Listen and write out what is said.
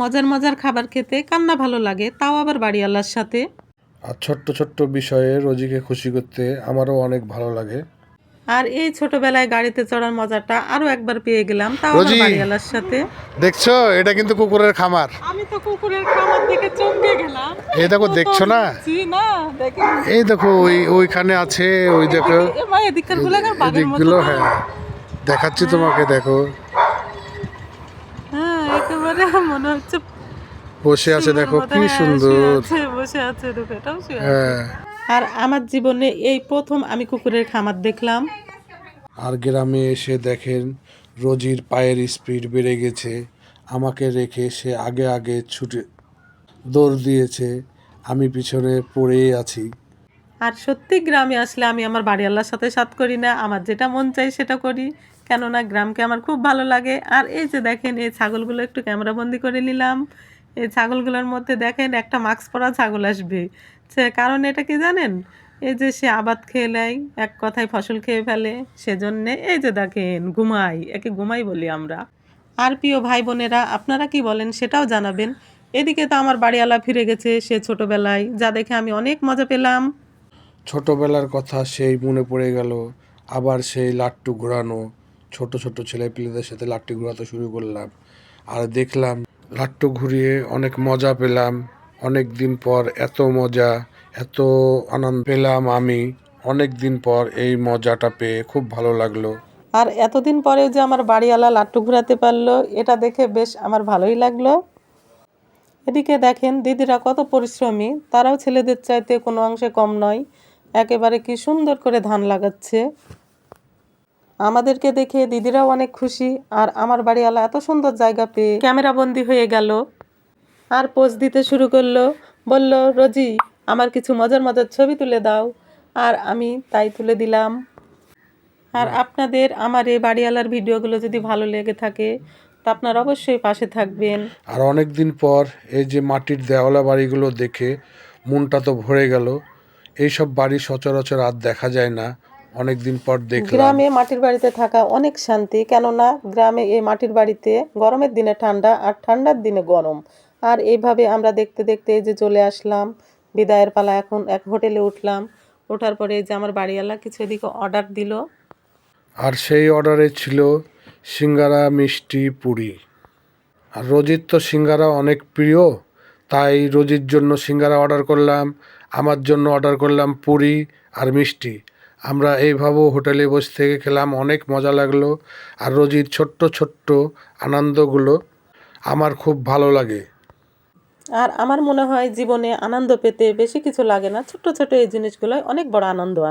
মজার মজার খাবার খেতে কান্না ভালো লাগে তাও আবার বাড়িওয়ালার সাথে। আর ছোট্ট ছোট্ট বিষয়ে রোজিকে খুশি করতে আমারও অনেক ভালো লাগে। আর এই ছোটবেলায় গাড়িতে চড়ার মজাটা আরও একবার পেয়ে গেলাম তাও আবার রোজি। বাড়িওয়ালার সাথে। দেখছ? এটা কিন্তু কুকুরের খামার। আমি তো কুকুরের খাবার দেখে চমকে গেলাম। এই দেখো দেখছ না? জি না দেখেন এই দেখো ওই ওইখানে আছে ওই দেখো। এবার এদিককারগুলো এখন বাঘের মতো দিকগুলো হ্যাঁ। দেখাচ্ছি তোমাকে দেখো। মনে হচ্ছে বসে আছে দেখো কি হ্যাঁ, সুন্দর। বসে আছে আছে। হ্যাঁ। আর আমার জীবনে এই প্রথম আমি কুকুরের খামার দেখলাম। আর গ্রামে এসে দেখেন রোজির পায়ের স্পিড বেড়ে গেছে। আমাকে রেখে সে আগে আগে ছুটে দৌড় দিয়েছে। আমি পিছনে পড়েই আছি। আর সত্যি গ্রামে আসলে আমি আমার বাড়িওয়ালার সাথে সাথ করি না, আমার যেটা মন চাই সেটা করি। কেননা গ্রামকে আমার খুব ভালো লাগে। আর এই যে দেখেন, এই ছাগলগুলো একটু ক্যামেরাবন্দি করে নিলাম। এই ছাগলগুলোর মধ্যে দেখেন, একটা মাস্ক পরা ছাগল আসবে। সে কারণ এটা কি জানেন? এই যে সে আবাদ খেয়ে নেয়, এক কথায় ফসল খেয়ে ফেলে। সেজন্যে এই যে দেখেন, ঘুমাই, একে ঘুমাই বলি আমরা। আর প্রিয় ভাই বোনেরা আপনারা কি বলেন সেটাও জানাবেন। এদিকে তো আমার বাড়িওয়ালা ফিরে গেছে, সে ছোটবেলায়। যা দেখে আমি অনেক মজা পেলাম। ছোটবেলার কথা সেই মনে পড়ে গেল, আবার সেই লাট্টু ঘোরানো, ছোট ছোট ছেলেপিলেদের সাথে লাট্টু ঘোরাতে শুরু করলাম। আর দেখলাম, লাট্টু ঘুরিয়ে অনেক মজা পেলাম অনেক দিন পর এত মজা, এত আনন্দ পেলাম আমি অনেক দিন পর এই মজাটা পেয়ে খুব ভালো লাগল। আর এতদিন পরে যে আমার বাড়িওয়ালা লাট্টু ঘুরাতে পারল, এটা দেখে বেশ আমার ভালোই লাগল। এদিকে দেখেন, দিদিরা কত পরিশ্রমী, তারাও ছেলেদের চাইতে কোনো অংশে কম নয়। একেবারে কি সুন্দর করে ধান লাগাচ্ছে। আমাদেরকে দেখে দিদিরাও অনেক খুশি, আর আমার বাড়িওয়ালা এত সুন্দর জায়গা পেয়ে ক্যামেরা বন্দি হয়ে গেল। আর পোজ দিতে শুরু করল, বলল, রোজি, আমার কিছু মজার মজার ছবি তুলে দাও। আর আমি তাই তুলে দিলাম। আর আপনাদের আমার এই বাড়িওয়ালার ভিডিওগুলো যদি ভালো লেগে থাকে, তা আপনারা অবশ্যই পাশে থাকবেন। আর অনেক দিন পর এই যে মাটির দেওয়ালা বাড়িগুলো দেখে মনটা তো ভরে গেল। এইসব বাড়ি সচরাচর আর দেখা যায় না। অনেক দিন পর দেখলাম। গ্রামে মাটির বাড়িতে থাকা অনেক শান্তি কেননা গ্রামে এই মাটির বাড়িতে গরমের দিনে ঠান্ডা আর ঠান্ডার দিনে গরম। আর এইভাবে আমরা দেখতে দেখতে এই যে চলে আসলাম বিদায়ের পালা এখন এক হোটেলে উঠলাম। ওঠার পরে এই যে আমার বাড়িওয়ালা কিছু এদিকে অর্ডার দিল। আর সেই অর্ডারে ছিল সিঙ্গারা মিষ্টি পুরি। আর রোজির তো সিঙ্গারা অনেক প্রিয় তাই রোজির জন্য সিঙ্গারা অর্ডার করলাম। আমার জন্য অর্ডার করলাম পুরি আর মিষ্টি। আমরা এইভাবেও হোটেলে বসে থেকে খেলাম, অনেক মজা লাগল আর রোজির ছোট্ট ছোট্ট আনন্দগুলো আমার খুব ভালো লাগে। আর আমার মনে হয় জীবনে আনন্দ পেতে বেশি কিছু লাগে না ছোট ছোট এই জিনিসগুলোয় অনেক বড় আনন্দ আনে।